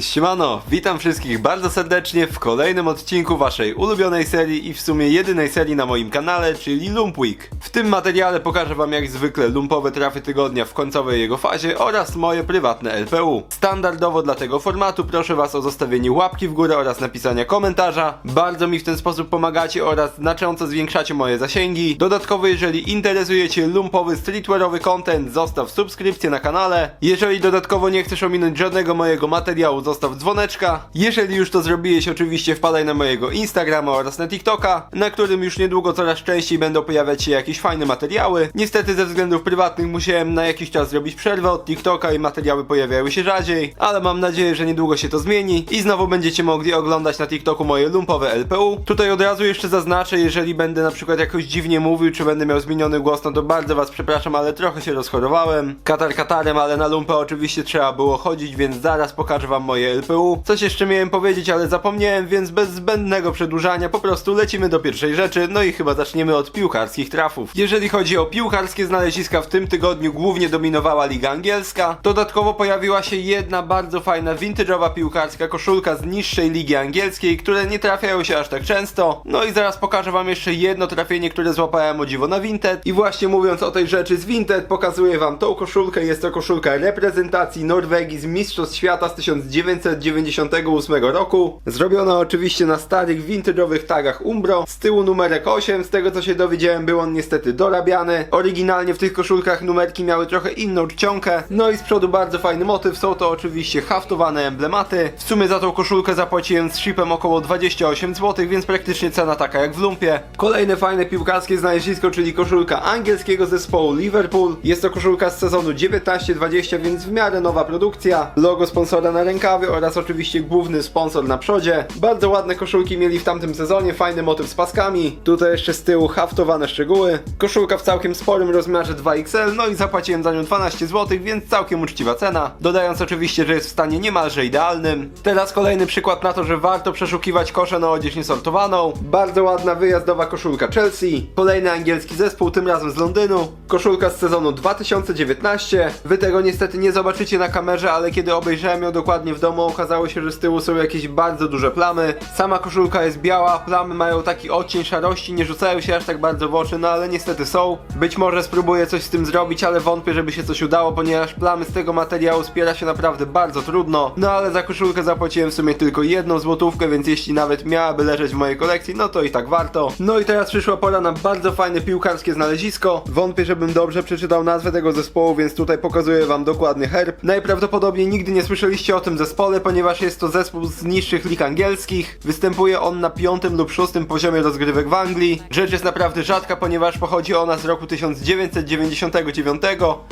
Siemano, witam wszystkich bardzo serdecznie w kolejnym odcinku waszej ulubionej serii i w sumie jedynej serii na moim kanale, czyli Lump Week. W tym materiale pokażę wam jak zwykle lumpowe trafy tygodnia w końcowej jego fazie oraz moje prywatne LPU. Standardowo dla tego formatu proszę was o zostawienie łapki w górę oraz napisania komentarza. Bardzo mi w ten sposób pomagacie oraz znacząco zwiększacie moje zasięgi. Dodatkowo jeżeli interesuje cię lumpowy streetwearowy content, zostaw subskrypcję na kanale. Jeżeli dodatkowo nie chcesz ominąć żadnego mojego materiału, zostaw dzwoneczka. Jeżeli już to zrobiłeś, oczywiście wpadaj na mojego Instagrama oraz na TikToka, na którym już niedługo coraz częściej będą pojawiać się jakieś fajne materiały. Niestety ze względów prywatnych musiałem na jakiś czas zrobić przerwę od TikToka i materiały pojawiały się rzadziej, ale mam nadzieję, że niedługo się to zmieni i znowu będziecie mogli oglądać na TikToku moje lumpowe LPU. Tutaj od razu jeszcze zaznaczę, jeżeli będę na przykład jakoś dziwnie mówił, czy będę miał zmieniony głos, no to bardzo was przepraszam, ale trochę się rozchorowałem. Katar katarem, ale na lumpę oczywiście trzeba było chodzić, więc zaraz pokażę wam moje LPU. Coś jeszcze miałem powiedzieć, ale zapomniałem, więc bez zbędnego przedłużania po prostu lecimy do pierwszej rzeczy, no i chyba zaczniemy od piłkarskich trafów. Jeżeli chodzi o piłkarskie znaleziska, w tym tygodniu głównie dominowała Liga Angielska. Dodatkowo pojawiła się jedna bardzo fajna vintage'owa piłkarska koszulka z niższej ligi angielskiej, które nie trafiają się aż tak często. No i zaraz pokażę wam jeszcze jedno trafienie, które złapałem o dziwo na Vinted. I właśnie mówiąc o tej rzeczy z Vinted, pokazuję wam tą koszulkę. Jest to koszulka reprezentacji Norwegii z Mistrzostw Świata z 1998 roku. Zrobiona oczywiście na starych vintage'owych tagach Umbro. Z tyłu numerek 8, z tego co się dowiedziałem był on niestety dorabiany. Oryginalnie w tych koszulkach numerki miały trochę inną czcionkę. No i z przodu bardzo fajny motyw, są to oczywiście haftowane emblematy. W sumie za tą koszulkę zapłaciłem z shipem około 28 zł, więc praktycznie cena taka jak w lumpie. Kolejne fajne piłkarskie znalezisko, czyli koszulka angielskiego zespołu Liverpool. Jest to koszulka z sezonu 19-20, więc w miarę nowa produkcja. Logo sponsora na oraz oczywiście główny sponsor na przodzie. Bardzo ładne koszulki mieli w tamtym sezonie, fajny motyw z paskami. Tutaj jeszcze z tyłu haftowane szczegóły. Koszulka w całkiem sporym rozmiarze 2XL, no i zapłaciłem za nią 12 zł, więc całkiem uczciwa cena. Dodając oczywiście, że jest w stanie niemalże idealnym. Teraz kolejny przykład na to, że warto przeszukiwać kosze na odzież niesortowaną. Bardzo ładna wyjazdowa koszulka Chelsea. Kolejny angielski zespół, tym razem z Londynu. Koszulka z sezonu 2019. Wy tego niestety nie zobaczycie na kamerze, ale kiedy obejrzałem ją dokładnie w domu, okazało się, że z tyłu są jakieś bardzo duże plamy. Sama koszulka jest biała, plamy mają taki odcień szarości, nie rzucają się aż tak bardzo w oczy, no ale niestety są. Być może spróbuję coś z tym zrobić, ale wątpię, żeby się coś udało, ponieważ plamy z tego materiału spiera się naprawdę bardzo trudno. No ale za koszulkę zapłaciłem w sumie tylko jedną złotówkę, więc jeśli nawet miałaby leżeć w mojej kolekcji, no to i tak warto. No i teraz przyszła pora na bardzo fajne piłkarskie znalezisko. Wątpię, żebym dobrze przeczytał nazwę tego zespołu, więc tutaj pokazuję wam dokładny herb. Najprawdopodobniej nigdy nie słyszeliście o tym zespole, ponieważ jest to zespół z niższych lig angielskich. Występuje on na piątym lub szóstym poziomie rozgrywek w Anglii. Rzecz jest naprawdę rzadka, ponieważ pochodzi ona z roku 1999,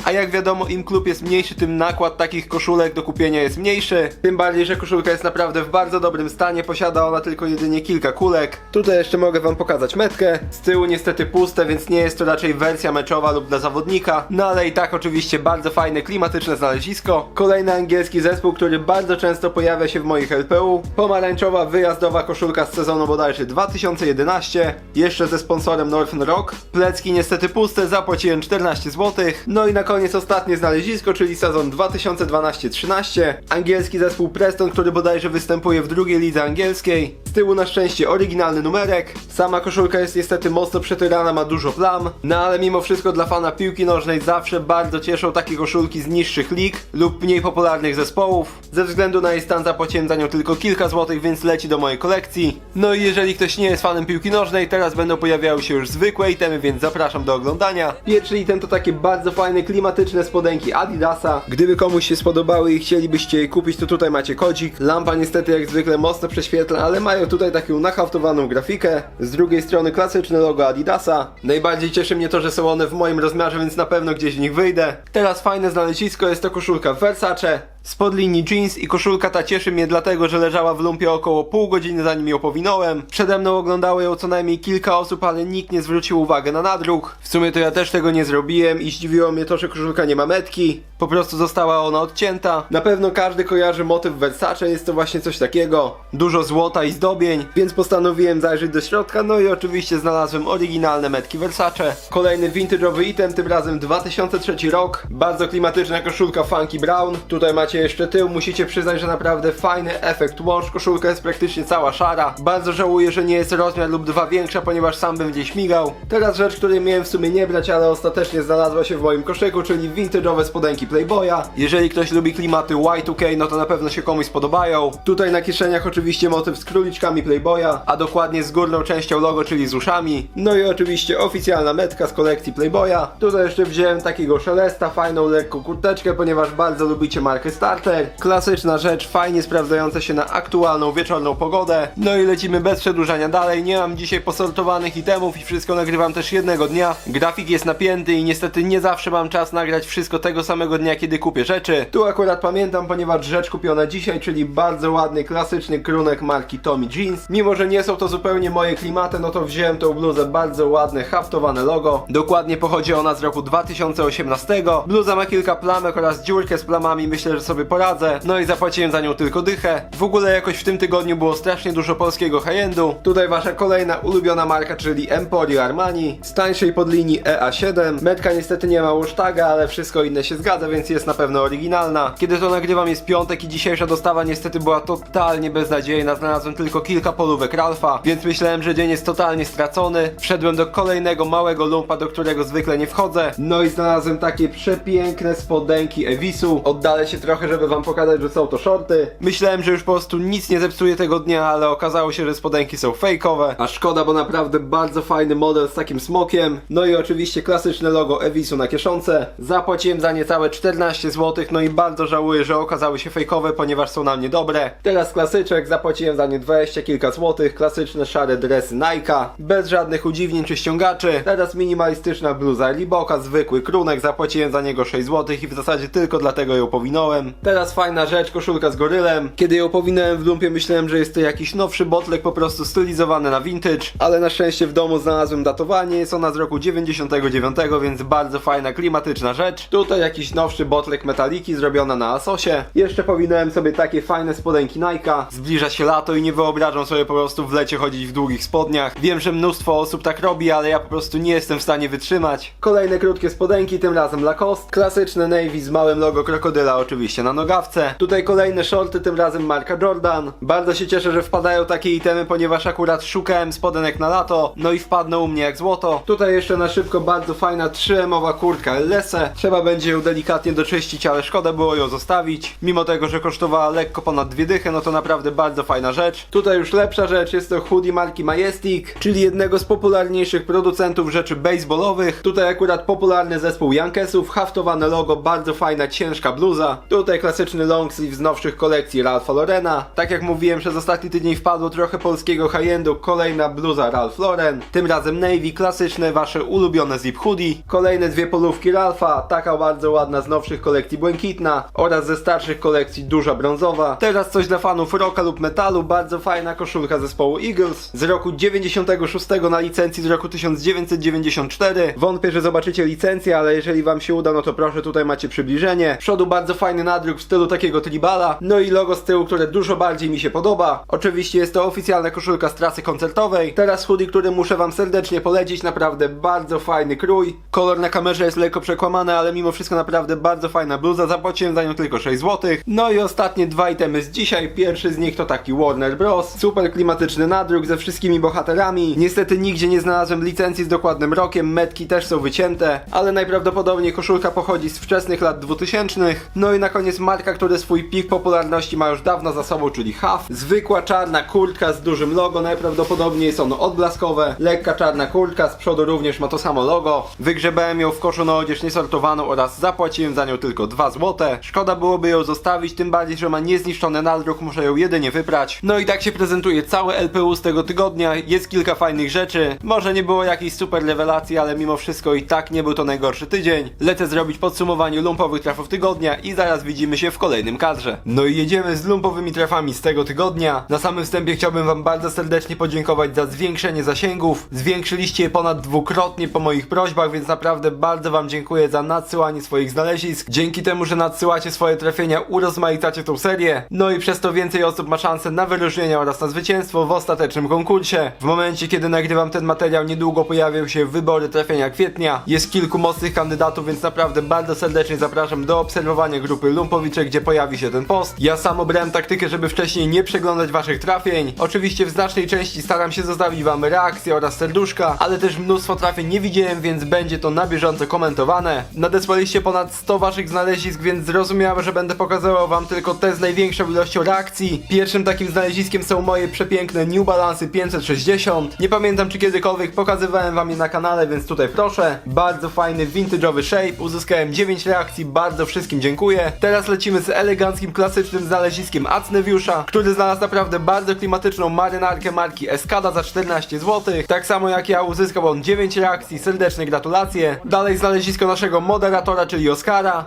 a jak wiadomo im klub jest mniejszy, tym nakład takich koszulek do kupienia jest mniejszy. Tym bardziej, że koszulka jest naprawdę w bardzo dobrym stanie, posiada ona tylko jedynie kilka kulek. Tutaj jeszcze mogę wam pokazać metkę. Z tyłu niestety puste, więc nie jest to raczej wersja meczowa lub dla zawodnika. No ale i tak oczywiście bardzo fajne, klimatyczne znalezisko. Kolejny angielski zespół, który bardzo często pojawia się w moich LPU. Pomarańczowa wyjazdowa koszulka z sezonu bodajże 2011. Jeszcze ze sponsorem Northern Rock. Plecki niestety puste, zapłaciłem 14 zł. No i na koniec ostatnie znalezisko, czyli sezon 2012-13. Angielski zespół Preston, który bodajże występuje w drugiej lidze angielskiej. Z tyłu na szczęście oryginalny numerek. Sama koszulka jest niestety mocno przetyrana, ma dużo plam. No ale mimo wszystko dla fana piłki nożnej zawsze bardzo cieszą takie koszulki z niższych lig lub mniej popularnych zespołów. Ze względu na jej stan za nią tylko kilka złotych, więc leci do mojej kolekcji. No i jeżeli ktoś nie jest fanem piłki nożnej, teraz będą pojawiały się już zwykłe itemy, więc zapraszam do oglądania. Pierwszy item to takie bardzo fajne, klimatyczne spodenki Adidasa. Gdyby komuś się spodobały i chcielibyście je kupić, to tutaj macie kodzik. Lampa niestety jak zwykle mocno prześwietla, ale mają tutaj taką nahaftowaną grafikę. Z drugiej strony klasyczne logo Adidasa. Najbardziej cieszy mnie to, że są one w moim rozmiarze, więc na pewno gdzieś w nich wyjdę. Teraz fajne znalezisko jest to koszulka Versace. Spod linii jeans i koszulka ta cieszy mnie dlatego, że leżała w lumpie około pół godziny zanim ją powinąłem. Przede mną oglądało ją co najmniej kilka osób, ale nikt nie zwrócił uwagi na nadruk. W sumie to ja też tego nie zrobiłem i zdziwiło mnie to, że koszulka nie ma metki. Po prostu została ona odcięta. Na pewno każdy kojarzy motyw Versace, jest to właśnie coś takiego. Dużo złota i zdobień, więc postanowiłem zajrzeć do środka, no i oczywiście znalazłem oryginalne metki Versace. Kolejny vintage'owy item, tym razem 2003 rok. Bardzo klimatyczna koszulka Funky Brown. Tutaj macie jeszcze tył, musicie przyznać, że naprawdę fajny efekt łącz. Koszulka jest praktycznie cała szara. Bardzo żałuję, że nie jest rozmiar lub dwa większa, ponieważ sam bym gdzieś śmigał. Teraz rzecz, której miałem w sumie nie brać, ale ostatecznie znalazła się w moim koszyku, czyli vintage'owe spodenki Playboya. Jeżeli ktoś lubi klimaty Y2K, no to na pewno się komuś spodobają. Tutaj na kieszeniach oczywiście motyw z króliczkami Playboya, a dokładnie z górną częścią logo, czyli z uszami. No i oczywiście oficjalna metka z kolekcji Playboya. Tutaj jeszcze wziąłem takiego szelesta, fajną lekką kurteczkę, ponieważ bardzo lubicie markę Starter. Klasyczna rzecz, fajnie sprawdzająca się na aktualną wieczorną pogodę. No i lecimy bez przedłużania dalej. Nie mam dzisiaj posortowanych itemów i wszystko nagrywam też jednego dnia. Grafik jest napięty i niestety nie zawsze mam czas nagrać wszystko tego samego dnia, kiedy kupię rzeczy. Tu akurat pamiętam, ponieważ rzecz kupiona dzisiaj, czyli bardzo ładny, klasyczny krunek marki Tommy Jeans. Mimo, że nie są to zupełnie moje klimaty, no to wziąłem tą bluzę bardzo ładne, haftowane logo. Dokładnie pochodzi ona z roku 2018. Bluza ma kilka plamek oraz dziurkę z plamami, myślę, że sobie poradzę. No i zapłaciłem za nią tylko dychę. W ogóle jakoś w tym tygodniu było strasznie dużo polskiego high-endu. Tutaj wasza kolejna ulubiona marka, czyli Emporio Armani. Z tańszej podlinii EA7. Metka niestety nie ma łóżtaga, ale wszystko inne się zgadza, więc jest na pewno oryginalna. Kiedy to nagrywam jest piątek i dzisiejsza dostawa niestety była totalnie beznadziejna. Znalazłem tylko kilka polówek Ralfa, więc myślałem, że dzień jest totalnie stracony. Wszedłem do kolejnego małego lumpa, do którego zwykle nie wchodzę. No i znalazłem takie przepiękne spodenki Evisu. Oddalę się trochę, żeby wam pokazać, że są to shorty. Myślałem, że już po prostu nic nie zepsuje tego dnia, ale okazało się, że spodenki są fejkowe. A szkoda, bo naprawdę bardzo fajny model z takim smokiem. No i oczywiście klasyczne logo Evisu na kieszonce. Zapłaciłem za niecałe 14 zł, no i bardzo żałuję, że okazały się fejkowe, ponieważ są na mnie dobre. Teraz klasyczek, zapłaciłem za nie 20 kilka złotych. Klasyczne szare dresy Nike'a, bez żadnych udziwnień czy ściągaczy. Teraz minimalistyczna bluza Liboka, zwykły krunek, zapłaciłem za niego 6 zł i w zasadzie tylko dlatego ją powinąłem. Teraz fajna rzecz, koszulka z gorylem. Kiedy ją powinąłem w lumpie, myślałem, że jest to jakiś nowszy botlek, po prostu stylizowany na vintage, ale na szczęście w domu znalazłem datowanie, jest ona z roku 99, więc bardzo fajna, klimatyczna rzecz. Tutaj jakiś nowszy botlek metaliki zrobiona na Asosie. Jeszcze powinąłem sobie takie fajne spodenki Nike'a. Zbliża się lato i nie wyobrażam sobie po prostu w lecie chodzić w długich spodniach. Wiem, że mnóstwo osób tak robi, ale ja po prostu nie jestem w stanie wytrzymać. Kolejne krótkie spodenki, tym razem Lacoste. Klasyczne navy z małym logo krokodyla oczywiście na nogawce. Tutaj kolejne shorty, tym razem marka Jordan. Bardzo się cieszę, że wpadają takie itemy, ponieważ akurat szukałem spodenek na lato, no i wpadną u mnie jak złoto. Tutaj jeszcze na szybko bardzo fajna 3M-owa kurtka LSE. Trzeba będzie ją delikatnie doczyścić, ale szkoda było ją zostawić. Mimo tego, że kosztowała lekko ponad dwie dychy, no to naprawdę bardzo fajna rzecz. Tutaj już lepsza rzecz, jest to hoodie marki Majestic, czyli jednego z popularniejszych producentów rzeczy baseballowych. Tutaj akurat popularny zespół Yankesów, haftowane logo, bardzo fajna, ciężka bluza. Tutaj klasyczny long sleeve z nowszych kolekcji Ralpha Laurena. Tak jak mówiłem, przez ostatni tydzień wpadło trochę polskiego high-endu, kolejna bluza Ralph Lauren. Tym razem navy, klasyczne, wasze ulubione zip hoodie. Kolejne dwie polówki Ralpha, taka bardzo ładna z nowszych kolekcji błękitna oraz ze starszych kolekcji duża brązowa. Teraz coś dla fanów rocka lub metalu, bardzo fajna koszulka zespołu Eagles z roku 96 na licencji z roku 1994. Wątpię, że zobaczycie licencję, ale jeżeli wam się uda, no to proszę, tutaj macie przybliżenie. W przodu bardzo fajny nadruk w stylu takiego tribala, no i logo z tyłu, które dużo bardziej mi się podoba. Oczywiście jest to oficjalna koszulka z trasy koncertowej. Teraz hoodie, który muszę wam serdecznie polecić, naprawdę bardzo fajny krój. Kolor na kamerze jest lekko przekłamany, ale mimo wszystko naprawdę bardzo fajna bluza, zapłaciłem za nią tylko 6 zł. No i ostatnie dwa itemy z dzisiaj. Pierwszy z nich to taki Warner Bros. Super klimatyczny nadruk ze wszystkimi bohaterami. Niestety nigdzie nie znalazłem licencji z dokładnym rokiem, metki też są wycięte, ale najprawdopodobniej koszulka pochodzi z wczesnych lat 2000. No i na koniec marka, która swój pik popularności ma już dawno za sobą, czyli Huff. Zwykła czarna kurtka z dużym logo, najprawdopodobniej jest ono odblaskowe. Lekka czarna kurtka, z przodu również ma to samo logo. Wygrzebałem ją w koszu na odzież niesortowaną oraz zapłaciłem za nią tylko 2 złote. Szkoda byłoby ją zostawić, tym bardziej, że ma niezniszczony nadruk, muszę ją jedynie wyprać. No i tak się prezentuje całe LPU z tego tygodnia. Jest kilka fajnych rzeczy. Może nie było jakiejś super rewelacji, ale mimo wszystko i tak nie był to najgorszy tydzień. Lecę zrobić podsumowanie lumpowych trafów tygodnia i zaraz widzimy się w kolejnym kadrze. No i jedziemy z lumpowymi trafami z tego tygodnia. Na samym wstępie chciałbym wam bardzo serdecznie podziękować za zwiększenie zasięgów. Zwiększyliście je ponad dwukrotnie po moich prośbach, więc naprawdę bardzo wam dziękuję za nadsyłanie swoich znalezisk znalezisk. Dzięki temu, że nadsyłacie swoje trafienia, urozmaicacie tą serię. No i przez to więcej osób ma szansę na wyróżnienia oraz na zwycięstwo w ostatecznym konkursie. W momencie, kiedy nagrywam ten materiał, niedługo pojawią się wybory trafienia kwietnia. Jest kilku mocnych kandydatów, więc naprawdę bardzo serdecznie zapraszam do obserwowania grupy Lumpowicze, gdzie pojawi się ten post. Ja sam obrałem taktykę, żeby wcześniej nie przeglądać waszych trafień. Oczywiście w znacznej części staram się zostawić wam reakcje oraz serduszka, ale też mnóstwo trafień nie widziałem, więc będzie to na bieżąco komentowane. Nadesłaliście ponad 100 waszych znalezisk, więc zrozumiałem, że będę pokazywał wam tylko te z największą ilością reakcji. Pierwszym takim znaleziskiem są moje przepiękne New Balance 560. Nie pamiętam czy kiedykolwiek pokazywałem wam je na kanale, więc tutaj proszę. Bardzo fajny vintage'owy shape, uzyskałem 9 reakcji, bardzo wszystkim dziękuję. Teraz lecimy z eleganckim, klasycznym znaleziskiem Acneviusza, który znalazł naprawdę bardzo klimatyczną marynarkę marki Escada za 14 zł. Tak samo jak ja uzyskał on 9 reakcji, serdeczne gratulacje. Dalej znalezisko naszego moderatora, czyli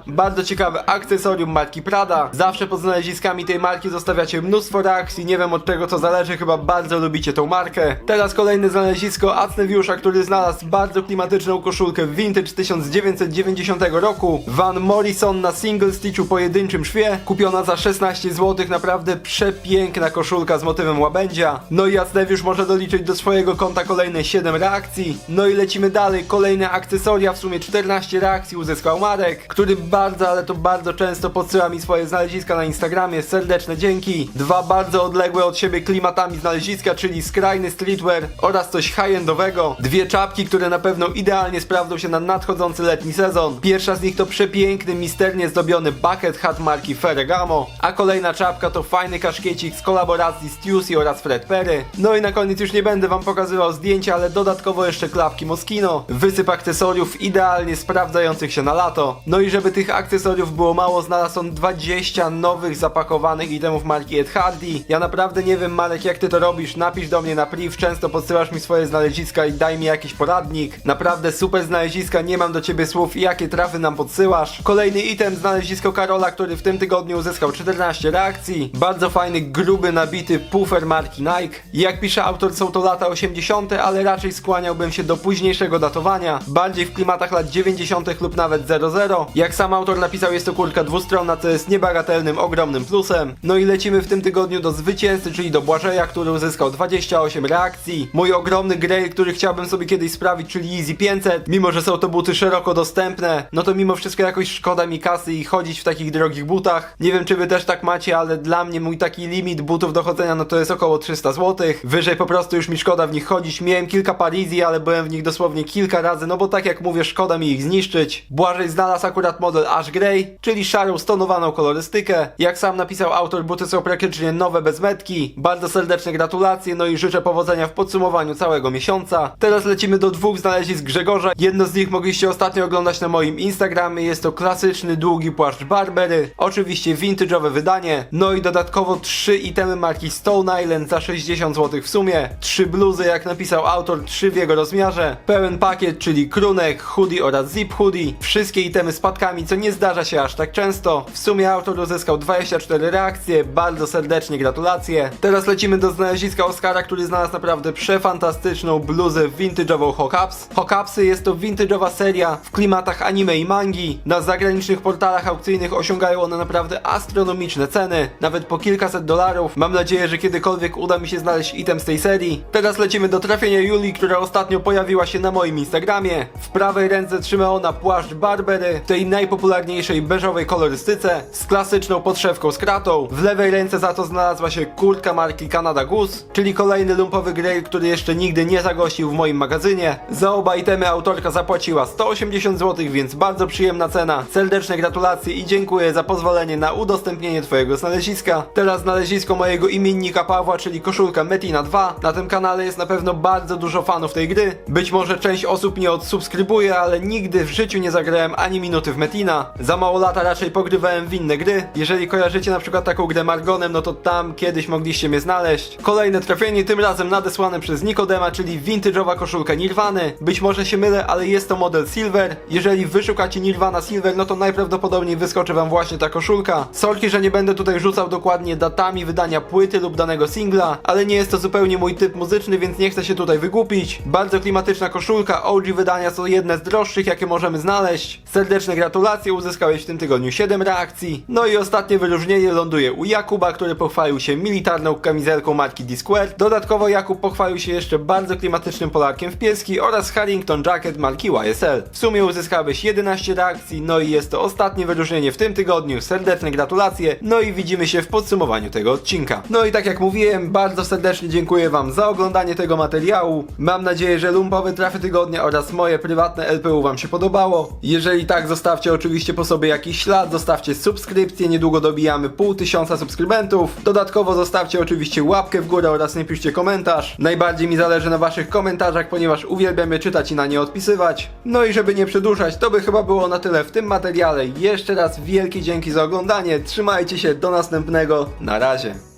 Bardzo ciekawe akcesorium marki Prada. Zawsze pod znaleziskami tej marki zostawiacie mnóstwo reakcji, nie wiem od czego to zależy, chyba bardzo lubicie tą markę. Teraz kolejne znalezisko Acneviusza, który znalazł bardzo klimatyczną koszulkę vintage 1990 roku. Van Morrison na single stitchu pojedynczym szwie, kupiona za 16 zł, naprawdę przepiękna koszulka z motywem łabędzia. No i Acneviusz może doliczyć do swojego konta kolejne 7 reakcji. No i lecimy dalej, kolejne akcesoria, w sumie 14 reakcji uzyskał Marek, który bardzo, ale to bardzo często podsyła mi swoje znaleziska na Instagramie, serdeczne dzięki. Dwa bardzo odległe od siebie klimatami znaleziska, czyli skrajny streetwear oraz coś high-endowego. Dwie czapki, które na pewno idealnie sprawdzą się na nadchodzący letni sezon. Pierwsza z nich to przepiękny, misternie zdobiony bucket hat marki Ferragamo, a kolejna czapka to fajny kaszkiecik z kolaboracji z Tuesday oraz Fred Perry. No i na koniec już nie będę wam pokazywał zdjęcia, ale dodatkowo jeszcze klapki Moschino, wysyp akcesoriów idealnie sprawdzających się na lato. No i żeby tych akcesoriów było mało, znalazł on 20 nowych zapakowanych itemów marki Ed Hardy. Ja naprawdę nie wiem Marek jak ty to robisz, napisz do mnie na priv, często podsyłasz mi swoje znaleziska i daj mi jakiś poradnik. Naprawdę super znaleziska, nie mam do ciebie słów jakie trafy nam podsyłasz. Kolejny item, znalezisko Karola, który w tym tygodniu uzyskał 14 reakcji. Bardzo fajny, gruby, nabity puffer marki Nike. Jak pisze autor są to lata 80., ale raczej skłaniałbym się do późniejszego datowania, bardziej w klimatach lat 90. lub nawet 00. Jak sam autor napisał, jest to kurtka dwustronna, co jest niebagatelnym, ogromnym plusem. No i lecimy w tym tygodniu do zwycięzcy, czyli do Błażeja, który uzyskał 28 reakcji. Mój ogromny grail, który chciałbym sobie kiedyś sprawić, czyli Easy 500, mimo że są to buty szeroko dostępne, no to mimo wszystko jakoś szkoda mi kasy i chodzić w takich drogich butach. Nie wiem, czy wy też tak macie, ale dla mnie mój taki limit butów do chodzenia, no to jest około 300 zł. Wyżej po prostu już mi szkoda w nich chodzić. Miałem kilka Parizi, ale byłem w nich dosłownie kilka razy, no bo tak jak mówię, szkoda mi ich zniszczyć. Błażej znalazł akurat model Ash Grey, czyli szarą stonowaną kolorystykę. Jak sam napisał autor, buty są praktycznie nowe bez metki. Bardzo serdeczne gratulacje, no i życzę powodzenia w podsumowaniu całego miesiąca. Teraz lecimy do dwóch znalezisk Grzegorza. Jedno z nich mogliście ostatnio oglądać na moim Instagramie. Jest to klasyczny, długi płaszcz Barbery. Oczywiście vintage'owe wydanie. No i dodatkowo trzy itemy marki Stone Island za 60 zł w sumie. Trzy bluzy, jak napisał autor, trzy w jego rozmiarze. Pełen pakiet, czyli krunek, hoodie oraz zip hoodie. Wszystkie itemy z patkami, co nie zdarza się aż tak często. W sumie autor uzyskał 24 reakcje. Bardzo serdecznie gratulacje. Teraz lecimy do znaleziska Oscara, który znalazł naprawdę przefantastyczną bluzę vintage'ową Hokkaps. Hokkapsy jest to vintage'owa seria w klimatach anime i mangi. Na zagranicznych portalach aukcyjnych osiągają one naprawdę astronomiczne ceny, nawet po kilkaset dolarów. Mam nadzieję, że kiedykolwiek uda mi się znaleźć item z tej serii. Teraz lecimy do trafienia Julii, która ostatnio pojawiła się na moim Instagramie. W prawej ręce trzyma ona płaszcz Barbery w tej najpopularniejszej beżowej kolorystyce z klasyczną podszewką z kratą. W lewej ręce za to znalazła się kurtka marki Canada Goose, czyli kolejny lumpowy grail, który jeszcze nigdy nie zagościł w moim magazynie. Za oba itemy autorka zapłaciła 180 zł, więc bardzo przyjemna cena. Serdeczne gratulacje i dziękuję za pozwolenie na udostępnienie twojego znaleziska. Teraz znalezisko mojego imiennika Pawła, czyli koszulka Metina 2. Na tym kanale jest na pewno bardzo dużo fanów tej gry. Być może część osób mnie odsubskrybuje, ale nigdy w życiu nie zagrałem ani minuty w Metina. Za mało lata raczej pogrywałem w inne gry. Jeżeli kojarzycie na przykład taką grę Margonem, no to tam kiedyś mogliście mnie znaleźć. Kolejne trafienie, tym razem nadesłane przez Nikodema, czyli vintage'owa koszulka Nirwany. Być może się mylę, ale jest to model Silver. Jeżeli wyszukacie Nirvana Silver, no to najprawdopodobniej wyskoczy wam właśnie ta koszulka. Sorki, że nie będę tutaj rzucał dokładnie datami wydania płyty lub danego singla, ale nie jest to zupełnie mój typ muzyczny, więc nie chcę się tutaj wygłupić. Bardzo klimatyczna koszulka, OG wydania są jedne z droższych, jakie możemy znaleźć. Serdeczne gratulacje, uzyskałeś w tym tygodniu 7 reakcji. No i ostatnie wyróżnienie ląduje u Jakuba, który pochwalił się militarną kamizelką marki D-Square. Dodatkowo Jakub pochwalił się jeszcze bardzo klimatycznym polarkiem w pieski oraz Harrington Jacket marki YSL. W sumie uzyskałeś 11 reakcji, no i jest to ostatnie wyróżnienie w tym tygodniu. Serdeczne gratulacje, no i widzimy się w podsumowaniu tego odcinka. No i tak jak mówiłem, bardzo serdecznie dziękuję Wam za oglądanie tego materiału. Mam nadzieję, że lumpowe trafy tygodnia oraz moje prywatne LPU Wam się podobało. Jeżeli tak, zostawcie oczywiście po sobie jakiś ślad, zostawcie subskrypcję, niedługo dobijamy pół tysiąca subskrybentów. Dodatkowo zostawcie oczywiście łapkę w górę oraz napiszcie komentarz. Najbardziej mi zależy na Waszych komentarzach, ponieważ uwielbiam je czytać i na nie odpisywać. No i żeby nie przedłużać, to by chyba było na tyle w tym materiale. Jeszcze raz wielkie dzięki za oglądanie, trzymajcie się, do następnego, na razie.